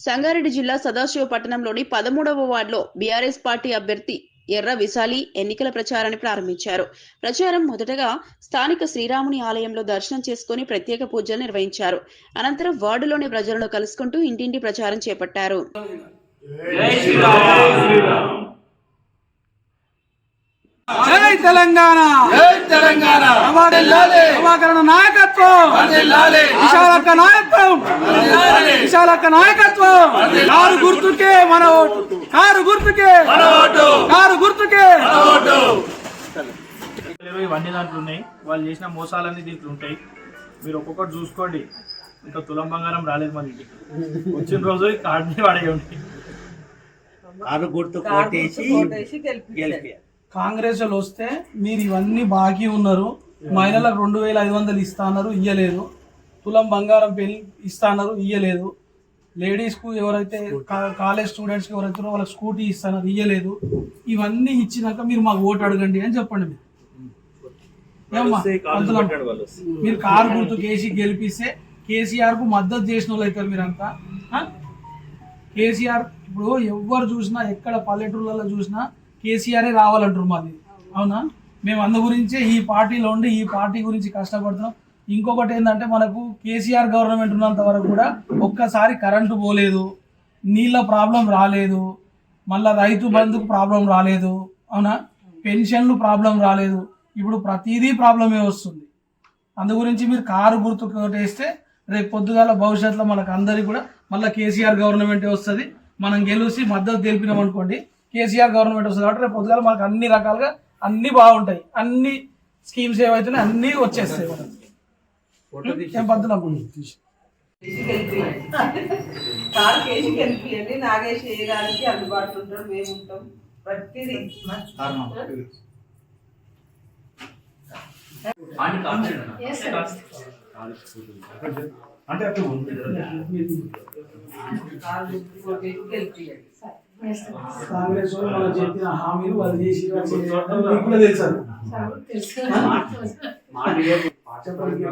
సంగారెడ్డి జిల్లా సదాశివపట్టణంలోని పదమూడవ వార్డులో బీఆర్ఎస్ పార్టీ అభ్యర్థి ఎర్ర విశాలి ఎన్నికల ప్రచారాన్ని ప్రారంభించారు. ప్రచారం మొదటగా స్థానిక శ్రీరాముని ఆలయంలో దర్శనం చేసుకుని ప్రత్యేక పూజలు నిర్వహించారు. అనంతరం వార్డులోని ప్రజలను కలుసుకుంటూ ఇంటింటి ప్రచారం చేపట్టారు. జై తెలంగాణ! జై తెలంగాణ! నాయకత్వం. విశాలక్క నాయకత్వం విశాలక్క నాయకత్వం. కారు గుర్తుకే మన ఓటు. కారు గుర్తుకే. మన ఓటు. కారు గుర్తుకే. ఇరవై ఇవన్నీ దాంట్లో ఉన్నాయి. వాళ్ళు చేసిన మోసాలన్నీ దీంట్లో ఉంటాయి. మీరు ఒక్కొక్కటి చూసుకోండి. ఇంకా తులం బంగారం రాలేదు మన ఇంటికి వచ్చిన రోజు కార్డుని పడేయండి కారు గుర్తు కోటేసి కాంగ్రెస్ వాళ్ళు వస్తే మీరు ఇవన్నీ బాకీ ఉన్నారు. మహిళలకు రెండు వేల ఐదు వందలు ఇస్తా అన్నారు ఇయ్యలేదు. తులం బంగారం పెళ్ళి ఇస్తా అన్నారు ఇయ్యలేదు లేడీస్కు ఎవరైతే కాలేజ్ స్టూడెంట్స్కి ఎవరైతే వాళ్ళకి స్కూటీ ఇస్తున్నారు ఇయ్యలేదు. ఇవన్నీ ఇచ్చినాక మీరు మాకు ఓటు అడగండి అని చెప్పండి మీరు. మీరు కారు గుర్తు కేసీ గెలిపిస్తే కేసీఆర్కు మద్దతు చేసిన వాళ్ళు అవుతారు మీరంతా? కేసీఆర్ ఇప్పుడు ఎవరు చూసినా ఎక్కడ పల్లెటూళ్ళలో చూసినా కేసీఆరే రావాలంటారు మాది. అవునా? మేము అందు గురించే ఈ పార్టీలో ఉండి ఈ పార్టీ గురించి కష్టపడుతున్నాం. ఇంకొకటి ఏంటంటే మనకు కేసీఆర్ గవర్నమెంట్ ఉన్నంత వరకు కూడా ఒక్కసారి కరెంటు పోలేదు నీళ్ళ ప్రాబ్లం రాలేదు మళ్ళీ రైతు బంధుకు ప్రాబ్లం రాలేదు అవునా? పెన్షన్లు ప్రాబ్లం రాలేదు. ఇప్పుడు ప్రతిదీ ప్రాబ్లమే వస్తుంది. అందు గురించి మీరు కారు గుర్తు వేస్తే రేపు పొద్దుగాల భవిష్యత్తులో మనకు అందరికీ కూడా మళ్ళీ కేసీఆర్ గవర్నమెంట్ వస్తుంది. మనం గెలిచి మద్దతు తెలిపినాం అనుకోండి కేసీఆర్ గవర్నమెంట్ వస్తుంది కాబట్టి రేపు పొద్దుగాల మనకు అన్ని రకాలుగా అన్ని బాగుంటాయి. అన్ని స్కీమ్స్ ఏవైతున్నాయి అన్నీ వచ్చేస్తాయి మనకు. ఏం కారు కేసు కనిపించండి నాగేష్ గారికి అందుబాటులో ఉంటాడు. మేము ఉంటాం. ప్రతిదీ. కారు కొట్టేసి గెలిపియండి కాంగ్రెస్ వాళ్ళు మనకు చెప్పిన హామీలు వాళ్ళు చేసి కూడా తెలుసు. చెప్పండి